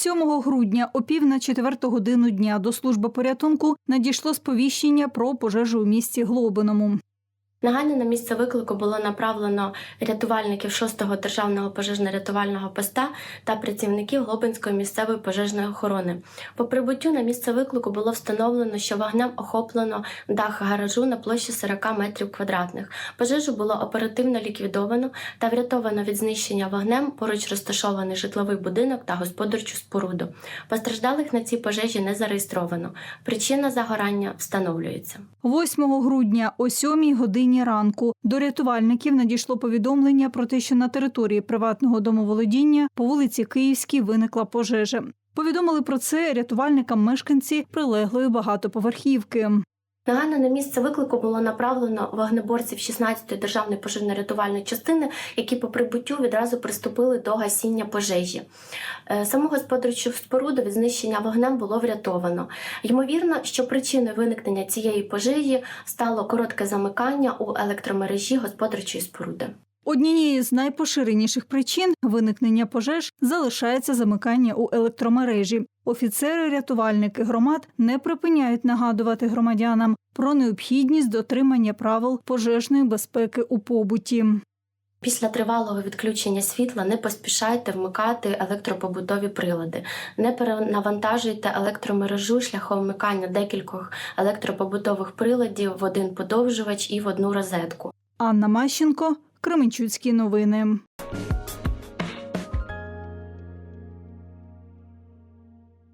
7 грудня о пів на четверту годину дня до служби порятунку надійшло сповіщення про пожежу у місті Глобиному. Негайно на місце виклику було направлено рятувальників 6-го державного пожежно-рятувального поста та працівників Глобинської місцевої пожежної охорони. По прибуттю на місце виклику було встановлено, що вогнем охоплено дах гаражу на площі 40 метрів квадратних. Пожежу було оперативно ліквідовано та врятовано від знищення вогнем поруч розташований житловий будинок та господарчу споруду. Постраждалих на цій пожежі не зареєстровано. Причина загорання встановлюється. 8 грудня о 7 годині ранку до рятувальників надійшло повідомлення про те, що на території приватного домоволодіння по вулиці Київській виникла пожежа. Повідомили про це рятувальникам мешканці прилеглої багатоповерхівки. Негайно на місце виклику було направлено вогнеборців 16-ї державної пожежно-рятувальної частини, які по прибуттю відразу приступили до гасіння пожежі. Е, Саму господарчу споруду від знищення вогнем було врятовано. Ймовірно, що причиною виникнення цієї пожежі стало коротке замикання у електромережі господарчої споруди. Однією з найпоширеніших причин виникнення пожеж залишається замикання у електромережі. Офіцери-рятувальники громад не припиняють нагадувати громадянам про необхідність дотримання правил пожежної безпеки у побуті. Після тривалого відключення світла не поспішайте вмикати електропобутові прилади, не перенавантажуйте електромережу шляхом вмикання декількох електропобутових приладів в один подовжувач і в одну розетку. Анна Мащенко, Кременчуцькі новини.